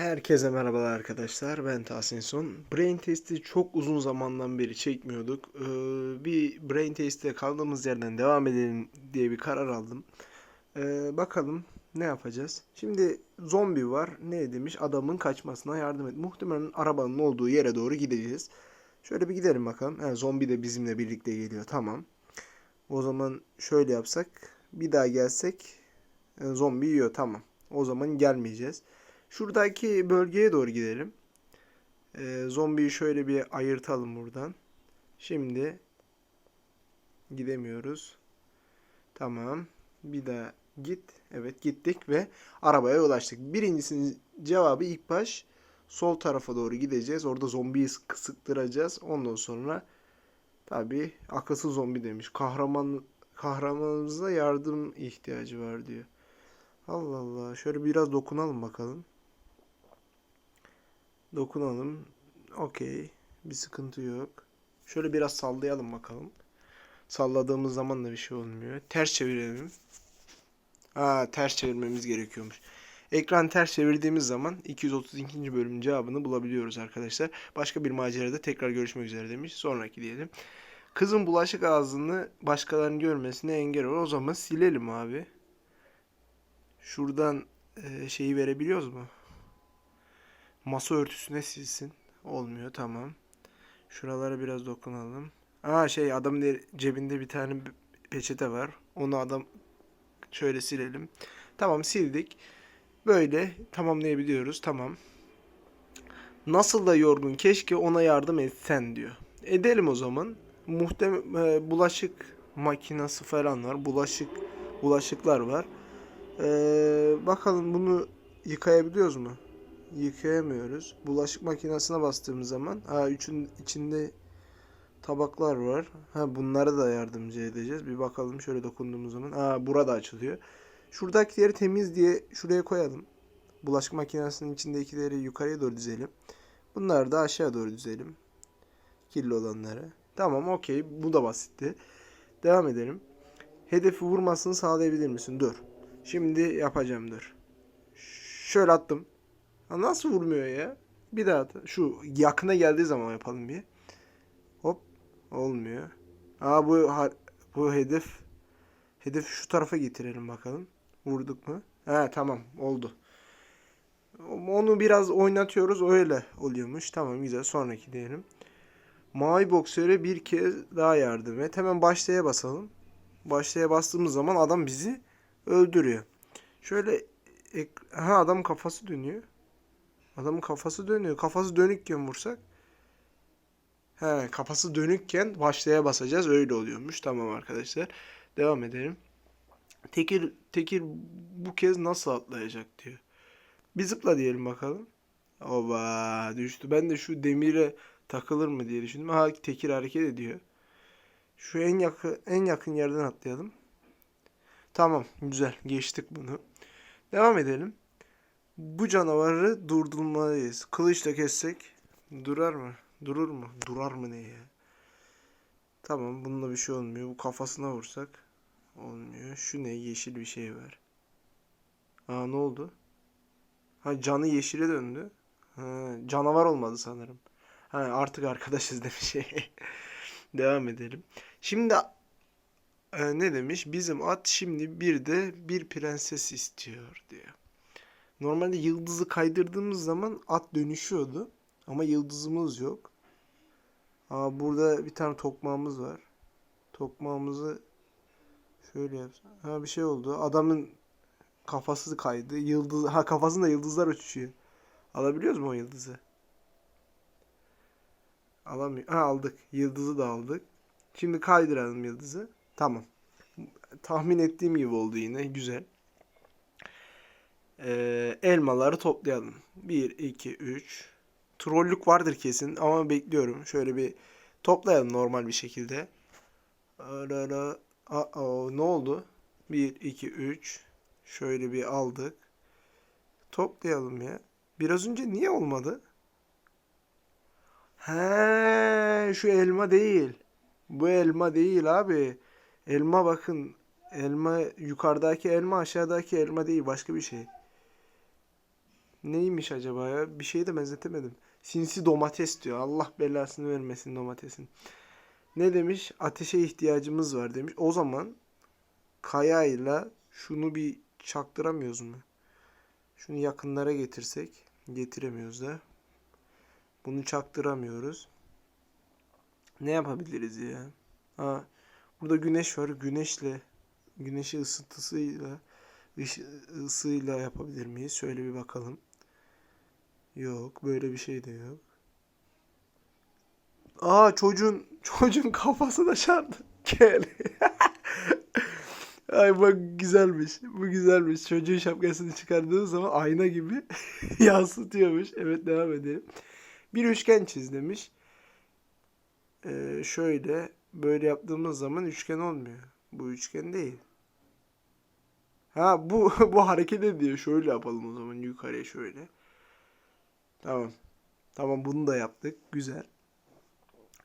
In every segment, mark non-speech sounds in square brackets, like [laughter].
Herkese merhabalar arkadaşlar. Ben Tahsin Son. Brain Test'i çok uzun zamandan beri çekmiyorduk. Ee, bir Brain Test'e kaldığımız yerden devam edelim diye bir karar aldım. Ee, bakalım ne yapacağız? Şimdi zombi var. Ne demiş? Adamın kaçmasına yardım et. Muhtemelen arabanın olduğu yere doğru gideceğiz. Şöyle bir gidelim bakalım. Ha, zombi de bizimle birlikte geliyor. Tamam. O zaman şöyle yapsak. Bir daha gelsek e, zombi yiyor. Tamam. O zaman gelmeyeceğiz. Şuradaki bölgeye doğru gidelim. Ee, zombiyi şöyle bir ayırtalım buradan. Şimdi gidemiyoruz. Tamam. Bir daha git. Evet gittik ve arabaya ulaştık. Birincisinin cevabı ilk baş sol tarafa doğru gideceğiz. Orada zombiyi sık- sıktıracağız. Ondan sonra tabii akılsız zombi demiş. Kahraman kahramanımıza yardım ihtiyacı var diyor. Allah Allah. Şöyle biraz dokunalım bakalım. Dokunalım. Okey. Bir sıkıntı yok. Şöyle biraz sallayalım bakalım. Salladığımız zaman da bir şey olmuyor. Ters çevirelim. Aa, ters çevirmemiz gerekiyormuş. Ekran ters çevirdiğimiz zaman 232. bölümün cevabını bulabiliyoruz arkadaşlar. Başka bir macerada tekrar görüşmek üzere demiş. Sonraki diyelim. Kızın bulaşık ağzını başkalarının görmesine engel ol. O zaman silelim abi. Şuradan e, şeyi verebiliyoruz mu? Masa örtüsüne silsin. Olmuyor tamam. Şuralara biraz dokunalım. Aa şey adamın de- cebinde bir tane peçete var. Onu adam şöyle silelim. Tamam sildik. Böyle tamamlayabiliyoruz. Tamam. Nasıl da yorgun keşke ona yardım etsen diyor. Edelim o zaman. Muhtem e, bulaşık makinesi falan var. Bulaşık bulaşıklar var. Ee, bakalım bunu yıkayabiliyoruz mu? Yıkayamıyoruz. Bulaşık makinesine bastığımız zaman ha üçün içinde tabaklar var. Ha bunlara da yardımcı edeceğiz. Bir bakalım şöyle dokunduğumuz zaman. Ha burada açılıyor. Şuradakileri temiz diye şuraya koyalım. Bulaşık makinesinin içindekileri yukarıya doğru dizelim. Bunları da aşağı doğru dizelim. Kirli olanları. Tamam okey. Bu da basitti. Devam edelim. Hedefi vurmasını sağlayabilir misin? Dur. Şimdi yapacağım dur. Şöyle attım. Ha, nasıl vurmuyor ya? Bir daha at. Şu yakına geldiği zaman yapalım bir. Hop. Olmuyor. Aa bu bu hedef hedef şu tarafa getirelim bakalım. Vurduk mu? He tamam oldu. Onu biraz oynatıyoruz öyle oluyormuş. Tamam güzel sonraki diyelim. Mavi boksöre bir kez daha yardım et. Hemen başlaya basalım. Başlaya bastığımız zaman adam bizi öldürüyor. Şöyle ha adam kafası dönüyor. Adamın kafası dönüyor. Kafası dönükken vursak. He kafası dönükken başlaya basacağız. Öyle oluyormuş. Tamam arkadaşlar. Devam edelim. Tekir Tekir bu kez nasıl atlayacak diyor. Bir zıpla diyelim bakalım. Oba düştü. Ben de şu demire takılır mı diye düşündüm. Ha Tekir hareket ediyor. Şu en yakın en yakın yerden atlayalım. Tamam, güzel. Geçtik bunu. Devam edelim. Bu canavarı durdurmalıyız. Kılıçla kessek durar mı? Durur mu? Durar mı ne ya? Tamam, bununla bir şey olmuyor. Bu kafasına vursak olmuyor. Şu ne? Yeşil bir şey var. Aa ne oldu? Ha canı yeşile döndü. Ha, canavar olmadı sanırım. Ha artık arkadaşız [laughs] demiş. Devam edelim. Şimdi e, ne demiş? Bizim at şimdi bir de bir prenses istiyor diyor. Normalde yıldızı kaydırdığımız zaman at dönüşüyordu. Ama yıldızımız yok. Aa, burada bir tane tokmağımız var. Tokmağımızı şöyle yapsam. Ha bir şey oldu. Adamın kafası kaydı. Yıldız ha kafasında yıldızlar uçuşuyor. Alabiliyoruz mu o yıldızı? Alamıyor. Ha aldık. Yıldızı da aldık. Şimdi kaydıralım yıldızı. Tamam. Tahmin ettiğim gibi oldu yine. Güzel. Ee, elmaları toplayalım. 1, 2, 3. Trollük vardır kesin ama bekliyorum. Şöyle bir toplayalım normal bir şekilde. Arara. Aa, ne oldu? 1, 2, 3. Şöyle bir aldık. Toplayalım ya. Biraz önce niye olmadı? He, şu elma değil. Bu elma değil abi. Elma bakın. Elma yukarıdaki elma aşağıdaki elma değil başka bir şey. Neymiş acaba ya? Bir şeye de benzetemedim. Sinsi domates diyor. Allah belasını vermesin domatesin. Ne demiş? Ateşe ihtiyacımız var demiş. O zaman kayayla şunu bir çaktıramıyoruz mu? Şunu yakınlara getirsek. Getiremiyoruz da. Bunu çaktıramıyoruz. Ne yapabiliriz ya? Ha, burada güneş var. Güneşle güneşi ısıtısıyla ısıyla yapabilir miyiz? Şöyle bir bakalım. Yok, böyle bir şey de yok. Aa çocuğun [laughs] çocuğun kafası da şardı. Gel. [laughs] Ay bak güzelmiş. Bu güzelmiş. Çocuğun şapkasını çıkardığı zaman ayna gibi [laughs] yansıtıyormuş. Evet devam edelim. Bir üçgen çiz demiş. Ee, şöyle böyle yaptığımız zaman üçgen olmuyor. Bu üçgen değil. Ha bu bu hareket ediyor. Şöyle yapalım o zaman yukarıya şöyle. Tamam. Tamam bunu da yaptık. Güzel.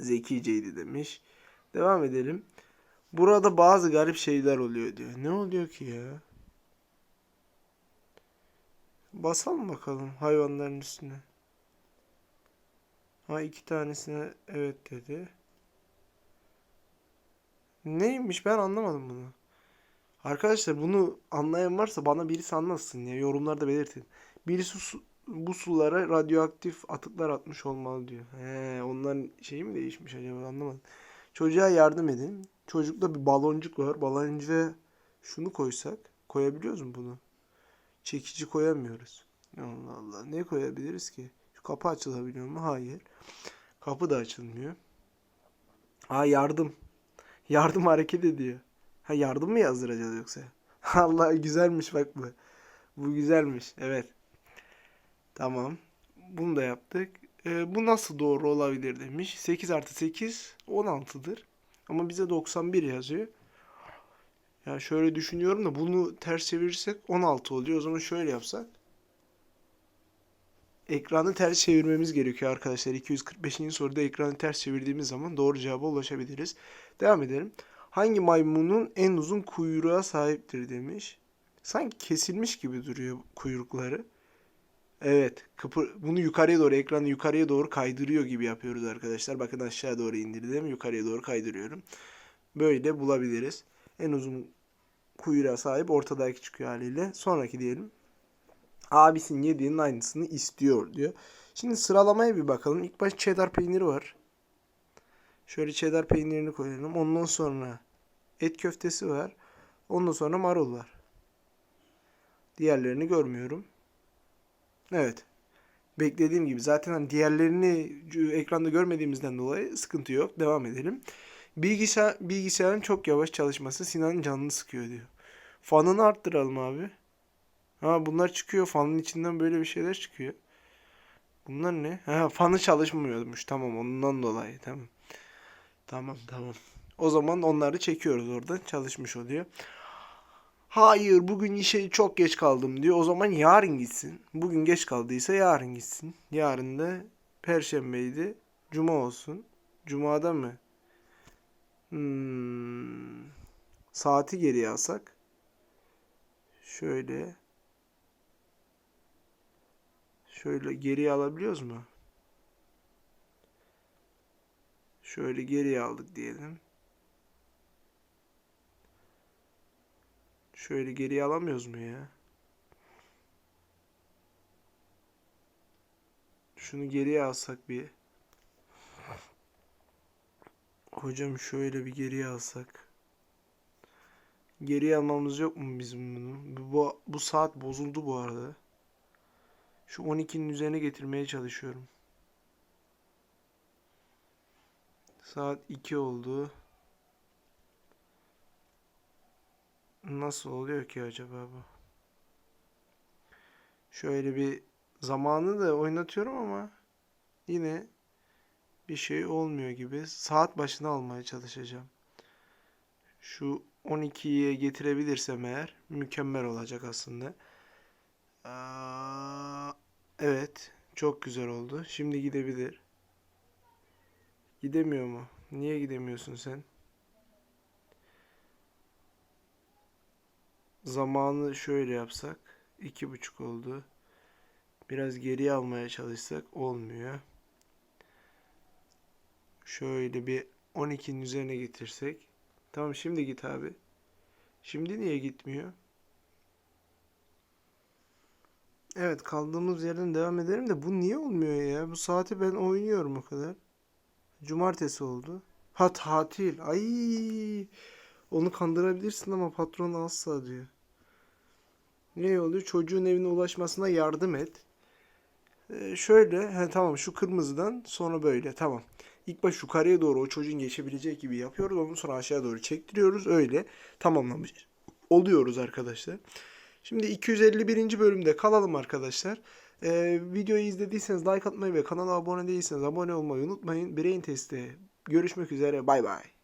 Zekiceydi demiş. Devam edelim. Burada bazı garip şeyler oluyor diyor. Ne oluyor ki ya? Basalım bakalım hayvanların üstüne. Ha iki tanesine evet dedi. Neymiş ben anlamadım bunu. Arkadaşlar bunu anlayan varsa bana birisi anlatsın ya yorumlarda belirtin. Birisi su- bu sulara radyoaktif atıklar atmış olmalı diyor. He, onların şeyi mi değişmiş acaba anlamadım. Çocuğa yardım edin. Çocukta bir baloncuk var. Baloncuğa şunu koysak koyabiliyoruz mu bunu? Çekici koyamıyoruz. Allah Allah. Ne koyabiliriz ki? Şu kapı açılabiliyor mu? Hayır. Kapı da açılmıyor. Aa yardım. Yardım hareket ediyor. Ha yardım mı yazdıracağız yoksa? [laughs] Allah güzelmiş bak bu. Bu güzelmiş. Evet. Tamam. Bunu da yaptık. Ee, bu nasıl doğru olabilir demiş. 8 artı 8 16'dır. Ama bize 91 yazıyor. Ya şöyle düşünüyorum da bunu ters çevirirsek 16 oluyor. O zaman şöyle yapsak. Ekranı ters çevirmemiz gerekiyor arkadaşlar. 245. soruda ekranı ters çevirdiğimiz zaman doğru cevaba ulaşabiliriz. Devam edelim. Hangi maymunun en uzun kuyruğa sahiptir demiş. Sanki kesilmiş gibi duruyor kuyrukları. Evet, kıpır, bunu yukarıya doğru, ekranı yukarıya doğru kaydırıyor gibi yapıyoruz arkadaşlar. Bakın aşağı doğru indirdim, yukarıya doğru kaydırıyorum. Böyle bulabiliriz. En uzun kuyruğa sahip ortadaki çıkıyor haliyle. Sonraki diyelim. Abisinin yediğinin aynısını istiyor diyor. Şimdi sıralamaya bir bakalım. İlk baş cheddar peyniri var. Şöyle cheddar peynirini koyalım. Ondan sonra et köftesi var. Ondan sonra marul var. Diğerlerini görmüyorum. Evet. Beklediğim gibi zaten hani diğerlerini ekranda görmediğimizden dolayı sıkıntı yok. Devam edelim. Bilgisayar, bilgisayarın çok yavaş çalışması Sinan'ın canını sıkıyor diyor. Fanını arttıralım abi. Ha bunlar çıkıyor. Fanın içinden böyle bir şeyler çıkıyor. Bunlar ne? Ha fanı çalışmıyormuş. Tamam ondan dolayı. Tamam. Tamam tamam. O zaman onları çekiyoruz oradan. Çalışmış oluyor. Hayır bugün işe çok geç kaldım diyor. O zaman yarın gitsin. Bugün geç kaldıysa yarın gitsin. Yarın da Perşembeydi. Cuma olsun. Cuma'da mı? Hmm. Saati geriye alsak. Şöyle. Şöyle geriye alabiliyoruz mu? Şöyle geriye aldık diyelim. Şöyle geriye alamıyoruz mu ya? Şunu geriye alsak bir. Hocam şöyle bir geriye alsak. Geriye almamız yok mu bizim bunu? Bu, bu saat bozuldu bu arada. Şu 12'nin üzerine getirmeye çalışıyorum. Saat 2 oldu. Nasıl oluyor ki acaba bu? Şöyle bir zamanı da oynatıyorum ama yine bir şey olmuyor gibi. Saat başına almaya çalışacağım. Şu 12'ye getirebilirsem eğer mükemmel olacak aslında. Aa, evet, çok güzel oldu. Şimdi gidebilir. Gidemiyor mu? Niye gidemiyorsun sen? Zamanı şöyle yapsak. iki buçuk oldu. Biraz geriye almaya çalışsak olmuyor. Şöyle bir 12'nin üzerine getirsek. Tamam şimdi git abi. Şimdi niye gitmiyor? Evet kaldığımız yerden devam edelim de bu niye olmuyor ya? Bu saati ben oynuyorum o kadar. Cumartesi oldu. Ha tatil. Ay. Onu kandırabilirsin ama patron asla diyor. Ne oluyor? Çocuğun evine ulaşmasına yardım et. Ee, şöyle, he, tamam şu kırmızıdan sonra böyle tamam. İlk baş yukarıya doğru o çocuğun geçebileceği gibi yapıyoruz. Ondan sonra aşağı doğru çektiriyoruz. Öyle tamamlamış oluyoruz arkadaşlar. Şimdi 251. bölümde kalalım arkadaşlar. Ee, videoyu izlediyseniz like atmayı ve kanala abone değilseniz abone olmayı unutmayın. Brain testi görüşmek üzere. Bay bay.